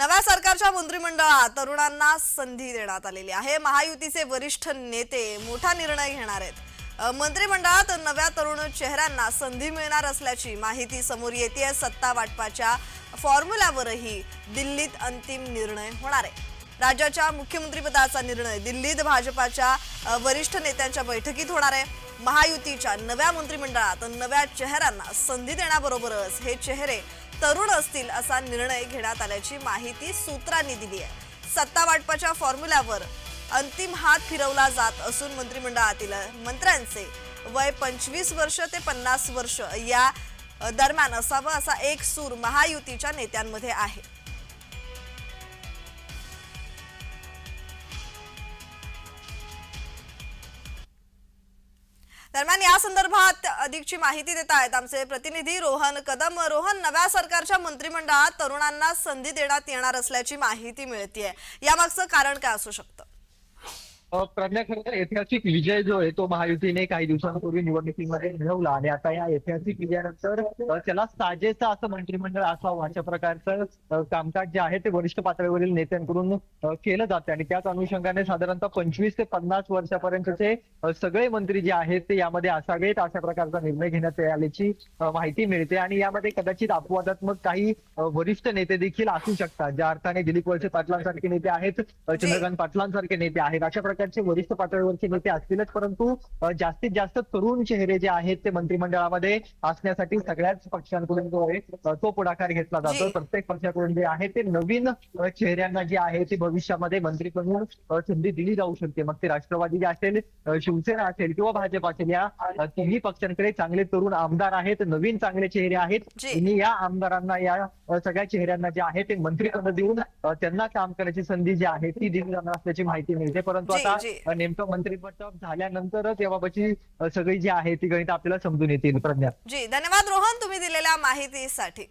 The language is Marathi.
नव्या सरकारच्या मंत्रिमंडळात तरुणांना संधी देण्यात आलेली आहे. महायुतीचे वरिष्ठ नेते मोठा निर्णय घेणार आहेत. मंत्रिमंडळात नव्या तरुण चेहऱ्यांना संधी मिळणार असल्याची माहिती समोर येते सत्ता वाटपाच्या फॉर्म्युल्यावरही दिल्लीत अंतिम निर्णय होणार आहे. राज्याच्या मुख्यमंत्रीपदाचा निर्णय दिल्लीत भाजपाच्या वरिष्ठ नेत्यांच्या बैठकीत होणार आहे. महायुतीच्या नव्या मंत्रिमंडळात नव्या चेहऱ्यांना संधी देण्याबरोबरच हे चेहरे तरुण असतील असा निर्णय घेण्यात आल्याची माहिती सूत्रांनी दिली आहे. सत्ता वाटपाच्या फॉर्म्युल्यावर अंतिम हात फिरवला जात असून मंत्रिमंडळातील मंत्र्यांचे वय पंचवीस वर्ष ते पन्नास वर्ष या दरम्यान असावं असा एक सूर महायुतीच्या नेत्यांमध्ये आहे. दरम्यान या संदर्भात अधिकची माहिती देत आहेत आमचे प्रतिनिधी रोहन कदम. रोहन नव्या सरकारच्या मंत्रिमंडळात तरुणांना संधी देण्यात येणार असल्याची माहिती मिळतीये. यामागचं कारण काय असू शकतं? प्रज्ञा खरं तर ऐतिहासिक विजय जो आहे तो महायुतीने काही दिवसांपूर्वी निवडणुकीमध्ये मिळवला आणि आता या ऐतिहासिक विजयानंतर त्याला साजेसा असं मंत्रिमंडळ असावं अशा प्रकारचं कामकाज जे आहे ते वरिष्ठ पातळीवरील नेत्यांकडून केलं जातं आणि त्याच अनुषंगाने साधारणतः पंचवीस ते पन्नास वर्षापर्यंतचे सगळे मंत्री जे आहेत ते यामध्ये असावेत अशा प्रकारचा निर्णय घेण्यात आल्याची माहिती मिळते. आणि यामध्ये कदाचित अपवादात्मक काही वरिष्ठ नेते देखील असू शकतात. ज्या अर्थाने दिलीप वळसे पाटलांसारखे नेते आहेत चंद्रकांत पाटलांसारखे नेते आहेत अशा प्रकारचे वरिष्ठ पातळीवरचे नेते असतीलच परंतु जास्तीत जास्त तरुण चेहरे जे आहेत ते मंत्रिमंडळामध्ये असण्यासाठी सगळ्याच पक्षांकडून जो आहे तो पुढाकार घेतला जातो. प्रत्येक पक्षाकडून जे आहे ते नवीन चेहऱ्यांना जे आहे ते भविष्यामध्ये मंत्री म्हणून अ, संधी दिली जाऊ शकते. मग ते राष्ट्रवादी जे असेल शिवसेना असेल किंवा भाजप असेल या तिन्ही पक्षांकडे चांगले तरुण आमदार आहेत नवीन चांगले चेहरे आहेत. आणि या आमदारांना या सगळ्या चेहऱ्यांना जे आहे ते मंत्रीपद देऊन त्यांना काम करण्याची संधी जी आहे ती दिली जाणार असल्याची माहिती मिळते. परंतु जी, आता जी. अ, नेमकं मंत्रिपद झाल्यानंतरच याबाबतची सगळी जी आहे ती गणित आपल्याला समजून येतील प्रज्ञा जी धन्यवाद रोहन तुम्ही दिलेल्या माहितीसाठी